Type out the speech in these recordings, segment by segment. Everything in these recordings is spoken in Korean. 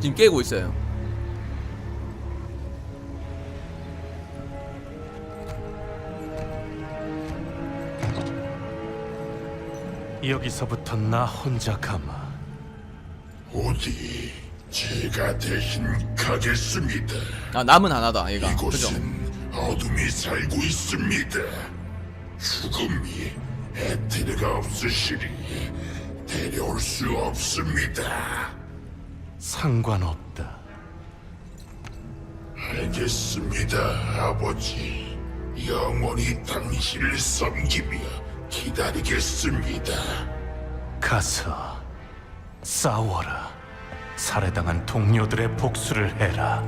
지금 깨고 있어요. 여기서부터 나 혼자 가마. 어디 제가 대신 가겠습니다. 아 남은 하나다 얘가. 그죠? 이곳은 어둠이 살고 있습니다. 죽음이 에테르가 없으시리 데려올 수 없습니다. 상관없다. 알겠습니다, 아버지. 영원히 당신을 섬기며 기다리겠습니다. 가서 싸워라. 살해당한 동료들의 복수를 해라.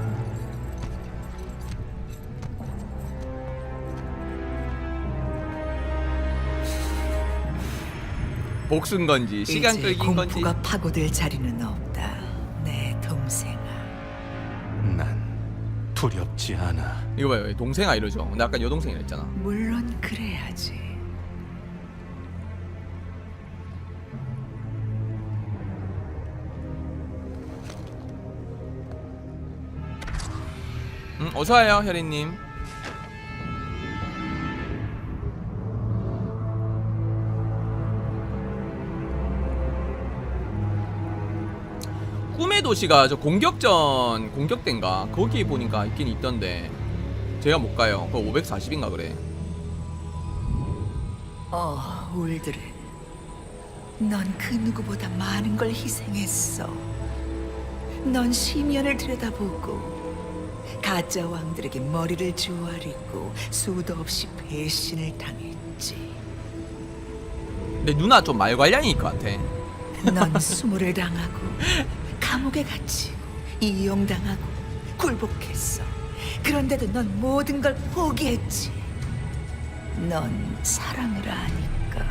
복순 건지 시간 이제 끌긴 건지. 공포가 파고들 자리는 없 두렵지 않아. 이거 봐요 동생아 이러죠. 근데 아까 여동생이라 했잖아. 물론 그래야지. 응 어서 와요 혈이님. 도시가 저 공격전 공격대인가 거기 보니까 있긴 있던데 제가 못 가요. 그거 540인가 그래. 어, 울드른. 넌그 누구보다 많은 걸 희생했어. 넌 시면을 들여다보고 가짜 왕들에게 머리를 조아리고 수도 없이 배신을 당했지. 근데 누나 좀 말괄량일 것 같아. 넌 수모를 당하고 감옥에 갇히고 이용당하고 굴복했어. 그런데도 넌 모든 걸 포기했지. 넌 사랑을 아니까.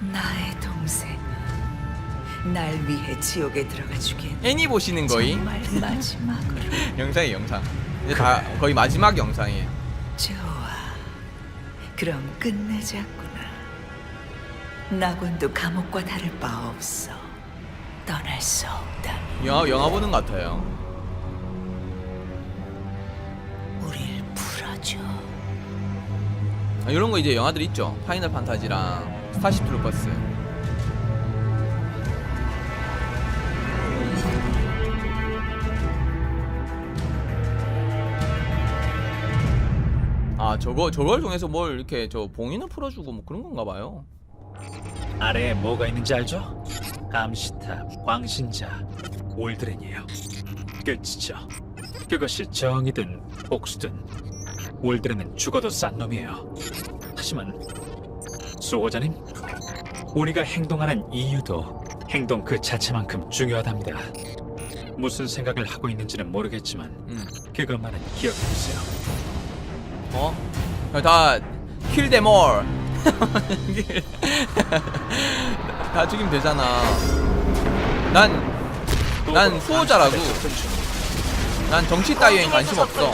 나의 동생아, 날 위해 지옥에 들어가 주겠네. 애니 보시는 거이 정말 마지막으로. 영상이 영상. 이제 다 거의 마지막 영상이에요. 좋아. 그럼 끝내자꾸나. 낙원도 감옥과 다를 바 없어. 떠날 수 없다. 영화 영화 보는 것 같아요. 우릴 풀어줘. 아, 이런 거 이제 영화들 있죠. 파이널 판타지랑 스타쉽 트루퍼스. 아 저거 저걸 통해서 뭘 이렇게 저 봉인을 풀어주고 뭐 그런 건가 봐요. 아래에 뭐가 있는지 알죠? 감시탑, 광신자, 올드렌이에요. 끝이죠. 그것이 정이든 복수든 올드렌은 죽어도 싼 놈이에요. 하지만 수호자님, 우리가 행동하는 이유도 행동 그 자체만큼 중요하답니다. 무슨 생각을 하고 있는지는 모르겠지만 음. 그것만은 기억해주세요. 어? 다 kill them all. 다 죽이면 되잖아. 난 난 수호자라고. 난 정치 따위엔 관심 없어.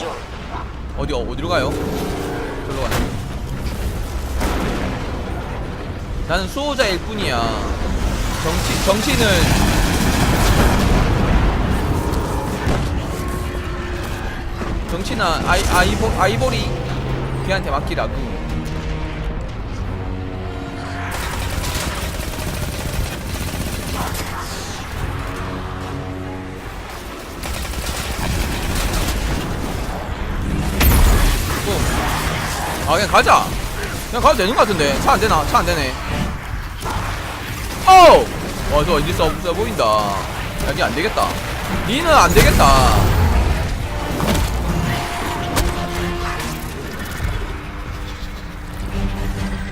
어디 어, 어디로 가요? 저로 가네. 나는 수호자일 뿐이야. 정치 정치는 정치는 아이 아이보 아이보리 걔한테 맡기라고. 아 그냥 가자. 그냥 가도 되는 것 같은데. 차 안 되나? 차 안 되네. 어우 와저 써, 써 보인다. 여기 안 되겠다. 니는 안 되겠다.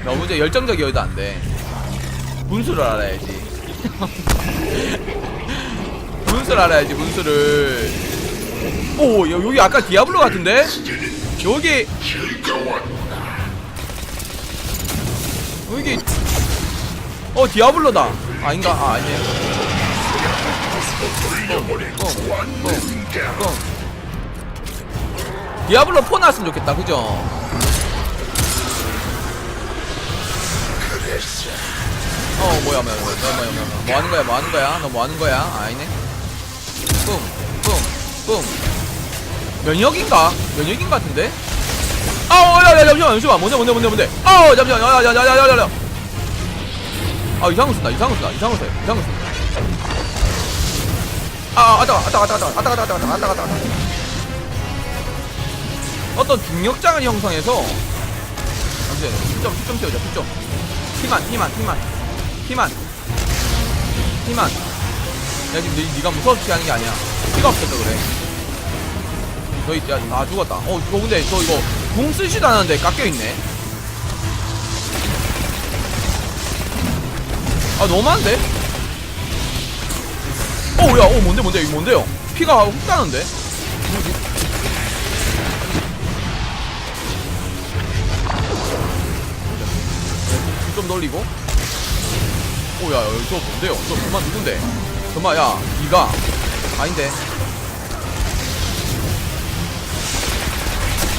너무 이제 열정적이어도 안돼? 분수를 알아야지. 분수를 알아야지 분수를. 오 여- 여기 아까 디아블로 같은데? 여기 뭐 이게 어 디아블로다. 아닌가 아 아니에요. 어, 어, 어. 디아블로 4 나왔으면 좋겠다 그죠? 어 뭐야 뭐야 뭐야 뭐야 뭐야 뭐야. 뭐 하는 거야 뭐 하는 거야? 너 뭐 하는 거야? 아, 아니네. 뿜뿜뿜. 면역인가? 면역인 같은데? 아우 야야 잠시만 잠시만. 뭔데 뭔데 뭔데 뭔데? 아우 잠시만 야야야야야야 아 이상한 거 쓴다 이상한 거 쓴다 이상한 거 써요 이상한 거 쓴다. 아 아따 아따 아따 아따 아따 아따 아따 아따 아따 아따 어떤 중력장을 형성해서 잠시만요. 10점 10점 채우자 10점. 피만 피만 피만. 피만. 피만. 야 지금 네, 네가 무섭지 하는 게 아니야. 피가 없어서 그래. 너희 야, 다 죽었다. 어 이거 근데 저 이거 공 쓰지도 않았는데 깎여있네 아 너무한데? 어우야 어 뭔데 뭔데 이거 뭔데요? 피가 훅 가는데? 뭐지? 좀 놀리고 어야 저 뭔데요? 저 그만 누군데? 그만 야 니가 아닌데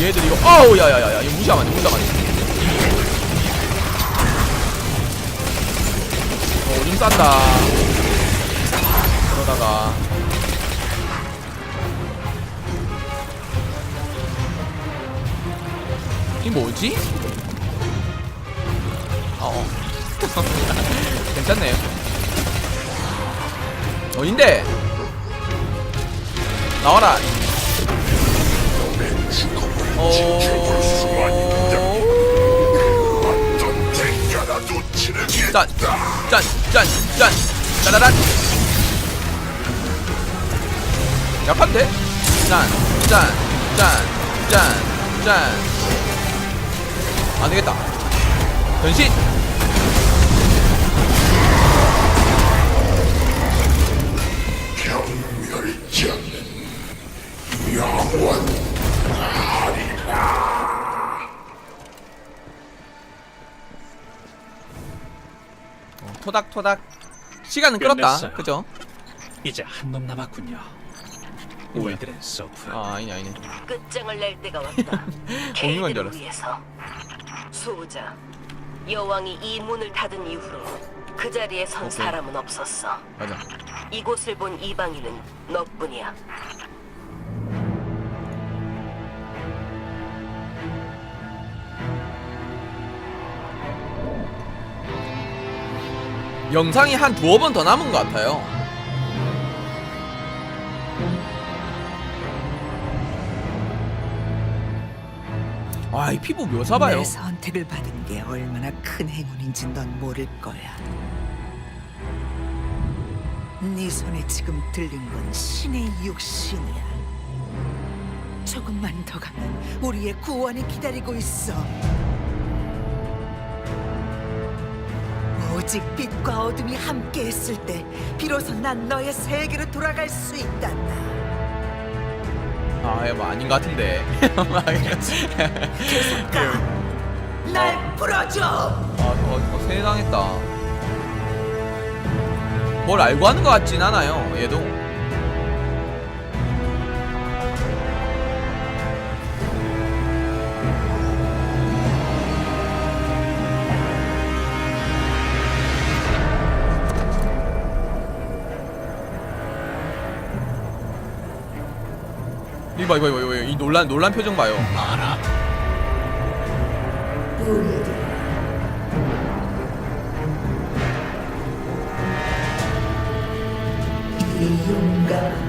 얘들 이거 아우 야야야야 이거 무시하면 안돼 무시하면 안돼 어 오줌 싼다 그러다가 이 뭐지? 어, 어. 괜찮네요. 어인데 나와라. 짠, 짠, 짠, 짠, 짜라란. 약한데? 짠, 짠, 짠, 짠, 짠. 안 되겠다. 변신. 경멸자는 영원 어, 토닥토닥. 시간은 끌었다. 끝냈어요. 그죠? 이제 한 놈 남았군요. 올드렌 소프. 아, 아니네, 아니네. 끝장을 낼 때가 왔다. 줄 케이드를 알았어. 위해서. 수호자, 여왕이 이 문을 닫은 이후로 그 자리에 선 오케이. 사람은 없었어. 맞아. 이곳을 본 이방인은 너뿐이야. 영상이 한 두어 번 더 남은 것 같아요. 아, 이 피부 묘사 봐요. 내 선택을 받은 게 얼마나 큰 행운인지 넌 모를 거야. 네 손에 지금 들린 건 신의 육신이야. 조금만 더 가면 우리의 구원이 기다리고 있어. 오직 빛과 어둠이 함께했을 때 비로소 난 너의 세계로 돌아갈 수 있단다. 아, 예, 뭐 아닌 것 같은데. 가, 날 풀어줘. 아, 어, 어, 세상했다. 뭘 알고 하는 것 같진 않아요, 얘도. 이봐, 이봐, 이봐, 이봐, 이 논란, 논란 표정 봐요. 마라. 용감,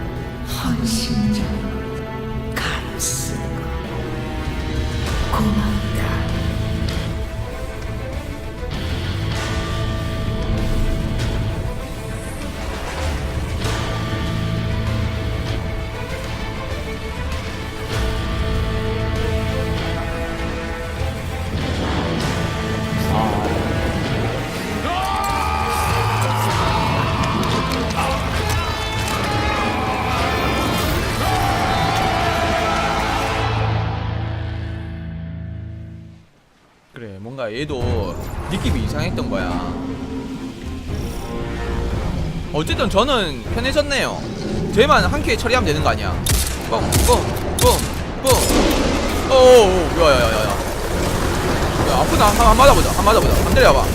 그러니까 얘도 느낌이 이상했던 거야. 어쨌든 저는 편해졌네요. 쟤만 한 큐에 처리하면 되는 거 아니야? 뻥, 뻥, 뻥, 뻥. 오, 야야야야. 야 아프다. 한, 한 맞아보자. 한 맞아보자. 한 때려봐.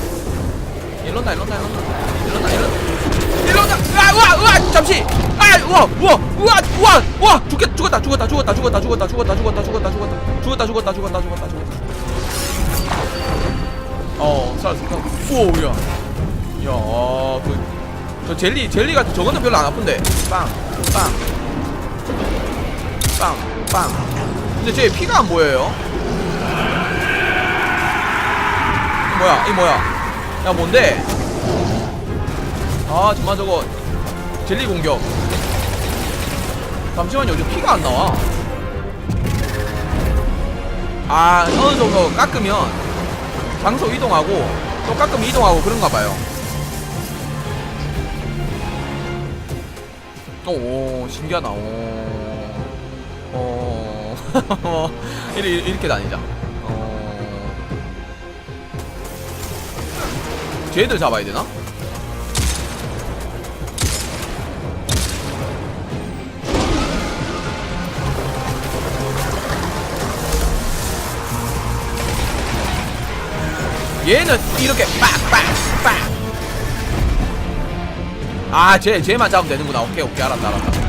일론나, 일론나, 일론나, 일론나, 일론나. 일론나. 아, 우와, 우와, 잠시. 아, 우와, 우와, 우와, 우와, 우와. 죽겠, 죽었다, 죽었다, 죽었다, 죽었다, 죽었다, 죽었다, 죽었다, 죽었다, 죽었다, 죽었다, 죽었다, 죽었다, 죽었다, 죽었다. 어, 살았어. 오, 야, 야, 그. 저 젤리 젤리 같은 저거는 별로 안 아픈데. 빵 빵. 빵 빵. 근데 쟤 피가 안 보여요? 이 뭐야 이 뭐야? 야 뭔데? 아 정말 저거. 젤리 공격. 잠시만요 저 피가 안 나와. 아 어느 정도 깎으면 장소 이동하고 또 깎으면 이동하고 그런가 봐요 오, 신기하다. 오, 어, 이렇게, 이렇게 다니자. 어, 쟤들 잡아야 되나? 얘는 이렇게 빡빡빡 아, 쟤, 쟤만 잡으면 되는구나. 오케이, 오케이. 알았다, 알았다.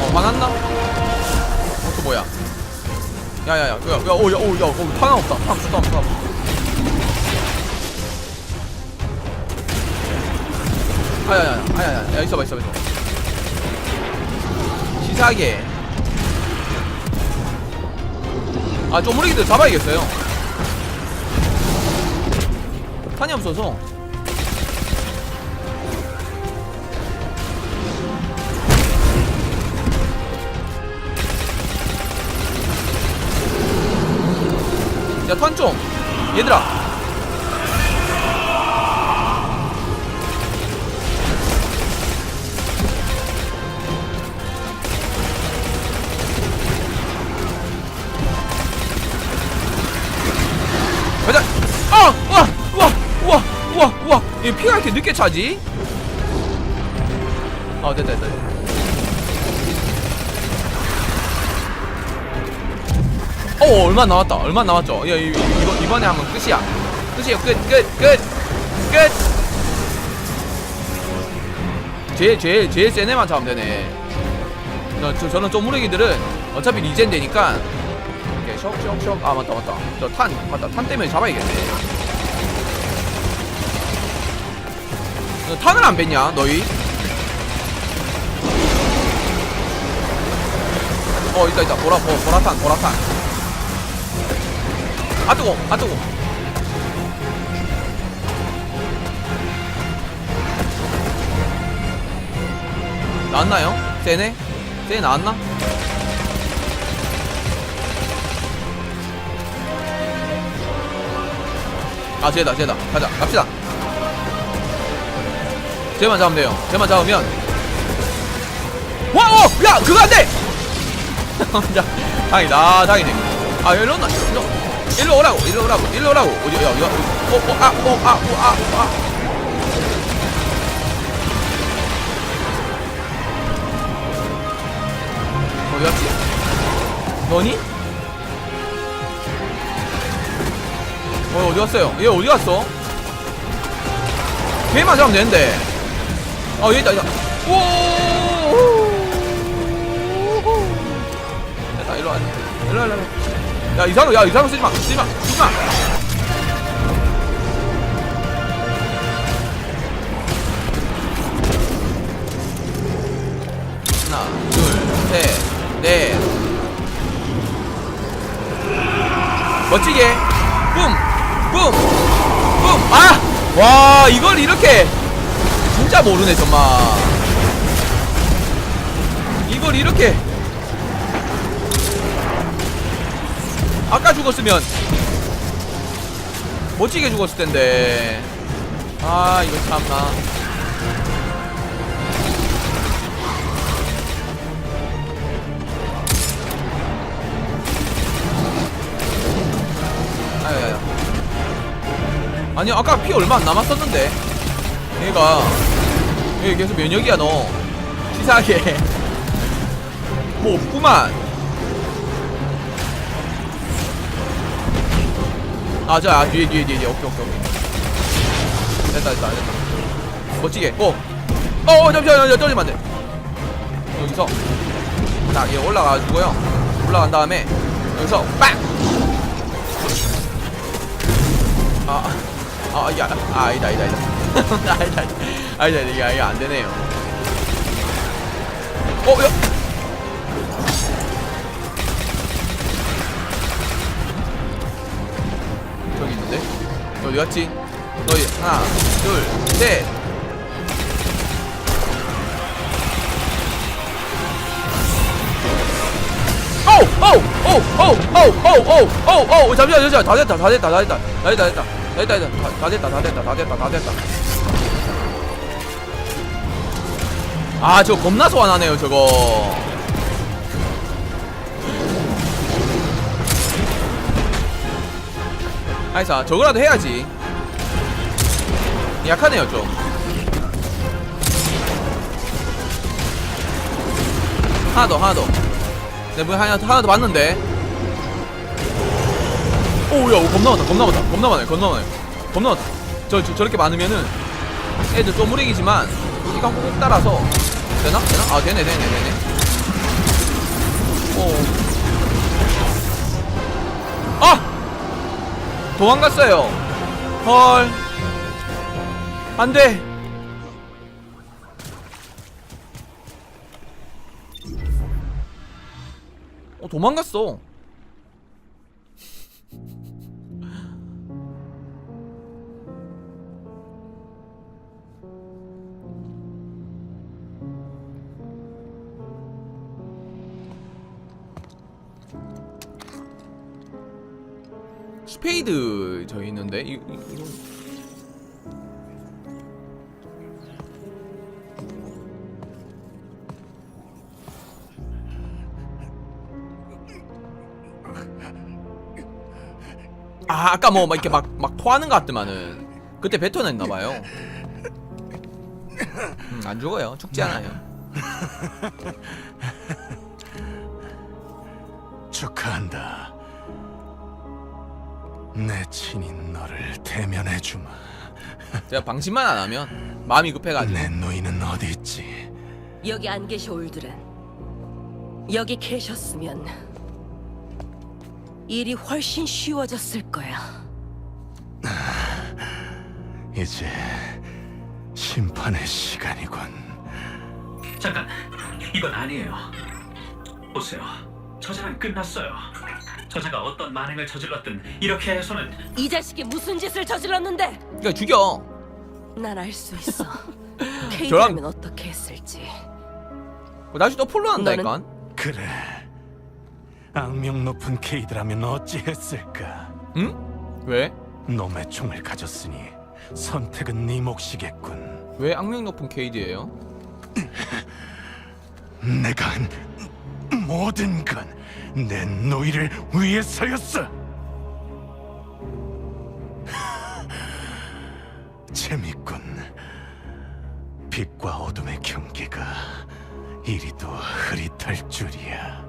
어, 화났나? 어, 또 뭐야? 야, 야, 야, 야, 야, 오, 야, 오, 야, 거기 탄 없다. 탄, 탄, 탄. 아, 야, 야, 야, 아, 야, 야, 야, 있어봐, 있어봐, 있어봐. 시사하게. 아 쪼무리기들 잡아야겠어요. 탄이 없어서. 야탄좀. 얘들아 이렇게 늦게 차지? 아, 됐다, 됐다. 어, 얼마 남았다. 얼마 남았죠? 야, 이, 이번 이번에 한번 끝이야. 끝이야. 끝, 끝, 끝, 끝. 제일 제일 제일 센 애만 잡으면 되네. 저, 저, 저는 쪼무레기들은 어차피 리젠 되니까 이렇게 쇽쇽 쇽 아 맞다 맞다 저 탄 맞다 탄 때문에 잡아야겠네 탄을 안 뺐냐 너희 어 있다 있다 보라 보, 보라탄 보라탄 아 뜨거 아 뜨거 나왔나요? 세네? 세네 나왔나? 아 쟤다 쟤다 가자 갑시다 쟤만 잡으면 돼요 쟤만 잡으면 와오! 야 그거 안돼! 자 다행이다 다행이네 아 일로 온나 일로 일로 오라고 일로 오라고 일로 오라고 어디 야 이거 어어아오아오아오아 어디 갔지? 너니? 어 어디 갔어요? 얘 어디 갔어? 걔만 잡으면 되는데. 어얘 있다 있다. 오. 됐다 일로 와. 일로 와 일로 와. 야 이상호 야 이상호 쓰지 마 쓰지 마 쓰지 마. 하나 둘셋넷 멋지게 뿜! 뿜! 뿜! 아! 와 이걸 이렇게 진짜 모르네 정말. 이걸 이렇게. 아까 죽었으면. 멋지게 죽었을 텐데. 아 이거 참나. 아니 아까 피 얼마 안 남았었는데. 얘가 얘 계속 면역이야 너. 치사하게. 뭐 없구만. 아, 저, 아, 뒤에, 뒤에, 뒤에, 뒤에. 오케이, 오케이, 오케이. 됐다, 됐다, 됐다. 멋지게, 고! 어, 어, 잠시만, 잠시만, 떨리면 안 돼. 여기서. 자, 얘 올라가지고요. 올라간 다음에, 여기서, 빵! 아, 아, 야, 아, 아니다, 아니다, 아니다. 아니다, 아니다, 아니다, 이게, 이게 안 되네요. 어, 야! 저기 있는데? 너 어디 갔지? 너희 하나, 둘, 셋. 오우! 잠시만, 잠시만. 다 됐다, 다 됐다, 다 됐다. 다 됐다, 됐다. 다 됐다, 됐다. 다- 다 됐다, 다 됐다, 다 됐다, 다 됐다. 아, 저거 겁나 소환하네요, 저거. 아이사, 저거라도 해야지. 약하네요, 좀. 하나 더, 하나 더. 내가 뭐 하나, 하나 더 봤는데. 오, 야, 겁나 많다, 겁나 많다, 겁나 많아요, 겁나 많아요. 겁나 많다. 저, 저, 저렇게 많으면은 애들 쪼무리기지만 이가 꾹 따라서 되나? 되나? 아, 되네, 되네, 되네. 오. 아! 도망갔어요. 헐. 안 돼. 어, 도망갔어. 스페이드 저 있는데? 이, 이, 이거 아 아까 뭐 막 이렇게 막 막 토하는 것 같더만은 그때 뱉어냈나봐요. 음, 안 죽어요. 죽지 않아요. 축하한다. 내 친인 너를 대면해 주마. 제가 방심만 안 하면 마음이 급해가지고 내 노인은 어디 있지? 여기 안 계셔 올드렌. 여기 계셨으면 일이 훨씬 쉬워졌을 거야. 이제 심판의 시간이군. 잠깐, 이건 아니에요. 보세요. 저자는 끝났어요. 저자가 어떤 만행을 저질렀든 이렇게 해서는 이 자식이 무슨 짓을 저질렀는데? 그러니까 죽여 난 알 수 있어. 케이드라면 어떻게 했을지. 어, 나중에 또 폴로 한다니까 그래. 악명 높은 케이드라면 어찌했을까? 응? 왜? 놈의 총을 가졌으니 선택은 네 몫이겠군. 왜 악명 높은 케이드예요? 내가 한 모든 건 내 노이를 위해서였어. 재밌군. 빛과 어둠의 경계가 이리도 흐릿할 줄이야.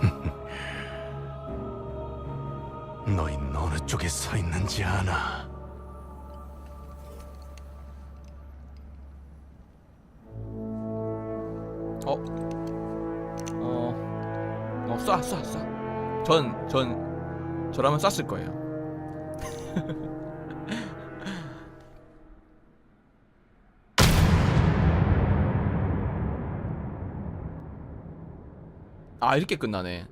너흰 어느 쪽에 서 있는지 아나? 어? 어... 어, 쏴, 쏴, 쏴. 전, 전, 저라면 쐈을 거예요. 아, 이렇게 끝나네.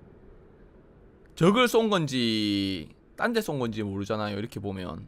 적을 쏜 건지, 딴 데 쏜 건지 모르잖아요. 이렇게 보면.